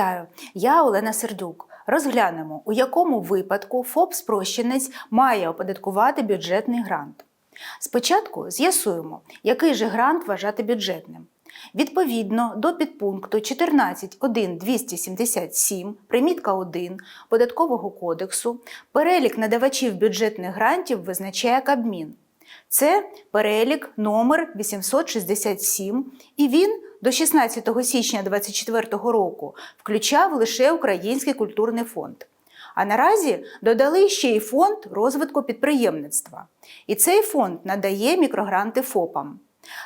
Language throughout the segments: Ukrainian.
Вітаю! Я Олена Сердюк. Розглянемо, у якому випадку ФОП-спрощенець має оподаткувати бюджетний грант. Спочатку з'ясуємо, який же грант вважати бюджетним. Відповідно до підпункту 14.1.277, примітка 1 Податкового кодексу, перелік надавачів бюджетних грантів визначає Кабмін. Це перелік номер 867, і він до 16 січня 2024 року включав лише Український культурний фонд. А наразі додали ще й фонд розвитку підприємництва. І цей фонд надає мікрогранти ФОПам.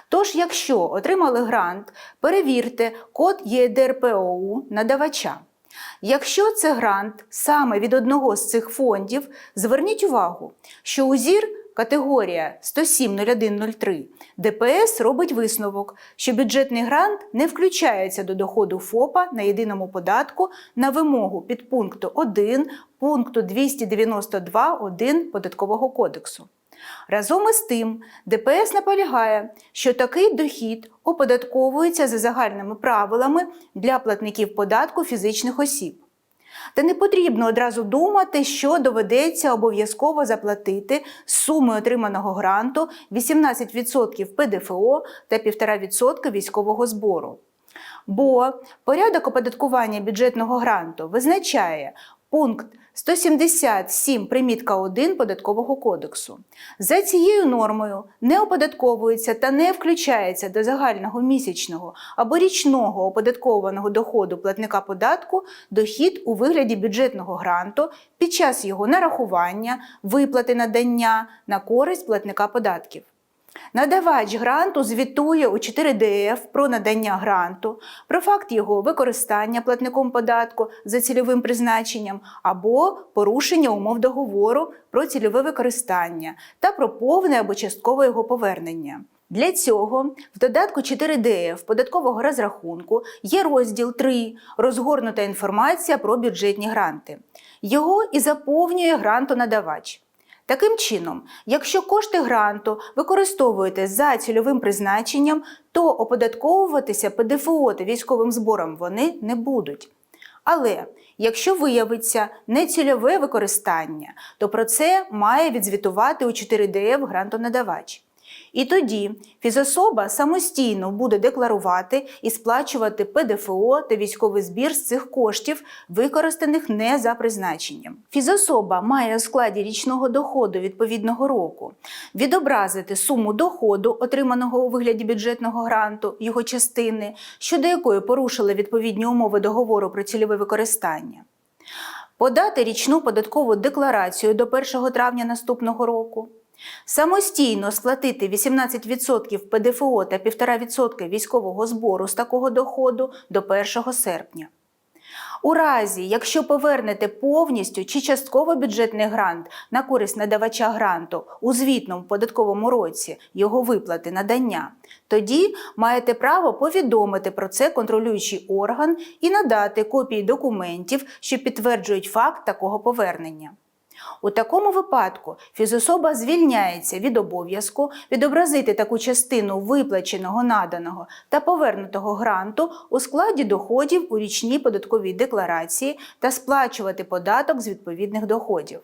Тож, якщо отримали грант, перевірте код ЄДРПОУ надавача. Якщо це грант саме від одного з цих фондів, зверніть увагу, що у ЗІР категорія 107.01.03 ДПС робить висновок, що бюджетний грант не включається до доходу ФОПа на єдиному податку на вимогу підпункту 1 пункту 292.1 Податкового кодексу. Разом із тим, ДПС наполягає, що такий дохід оподатковується за загальними правилами для платників податку фізичних осіб. Та не потрібно одразу думати, що доведеться обов'язково заплатити з суми отриманого гранту 18% ПДФО та 1,5% військового збору. Бо порядок оподаткування бюджетного гранту визначає пункт 177 примітка 1 Податкового кодексу. За цією нормою не оподатковується та не включається до загального місячного або річного оподаткованого доходу платника податку дохід у вигляді бюджетного гранту під час його нарахування, виплати надання на користь платника податків. Надавач гранту звітує у 4ДФ про надання гранту, про факт його використання платником податку за цільовим призначенням або порушення умов договору про цільове використання та про повне або часткове його повернення. Для цього в додатку 4ДФ податкового розрахунку є розділ 3 розгорнута інформація про бюджетні гранти. Його і заповнює грантонадавач. Таким чином, якщо кошти гранту використовуєте за цільовим призначенням, то оподатковуватися ПДФО та військовим збором вони не будуть. Але якщо виявиться нецільове використання, то про це має відзвітувати у 4ДФ грантонадавач. І тоді фізособа самостійно буде декларувати і сплачувати ПДФО та військовий збір з цих коштів, використаних не за призначенням. Фізособа має у складі річного доходу відповідного року відобразити суму доходу, отриманого у вигляді бюджетного гранту, його частини, щодо якої порушили відповідні умови договору про цільове використання. Подати річну податкову декларацію до 1 травня наступного року. Самостійно сплатити 18% ПДФО та 1,5% військового збору з такого доходу до 1 серпня. У разі, якщо повернете повністю чи частково бюджетний грант на користь надавача гранту у звітному податковому році його виплати надання, тоді маєте право повідомити про це контролюючий орган і надати копії документів, що підтверджують факт такого повернення. У такому випадку фізособа звільняється від обов'язку відобразити таку частину виплаченого наданого та повернутого гранту у складі доходів у річній податковій декларації та сплачувати податок з відповідних доходів.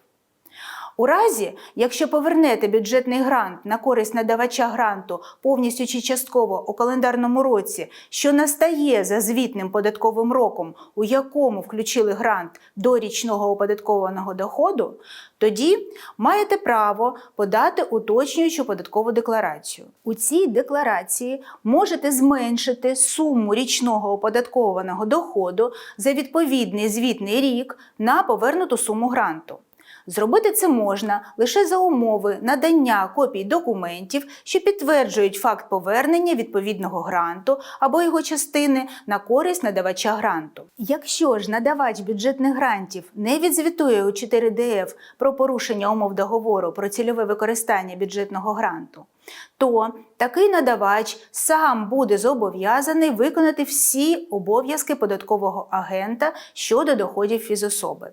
У разі, якщо повернете бюджетний грант на користь надавача гранту повністю чи частково у календарному році, що настає за звітним податковим роком, у якому включили грант до річного оподаткованого доходу, тоді маєте право подати уточнюючу податкову декларацію. У цій декларації можете зменшити суму річного оподаткованого доходу за відповідний звітний рік на повернуту суму гранту. Зробити це можна лише за умови надання копій документів, що підтверджують факт повернення відповідного гранту або його частини на користь надавача гранту. Якщо ж надавач бюджетних грантів не відзвітує у 4ДФ про порушення умов договору про цільове використання бюджетного гранту, то такий надавач сам буде зобов'язаний виконати всі обов'язки податкового агента щодо доходів фізособи.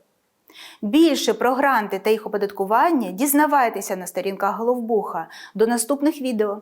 Більше про гранти та їх оподаткування дізнавайтеся на сторінках Головбуха. До наступних відео!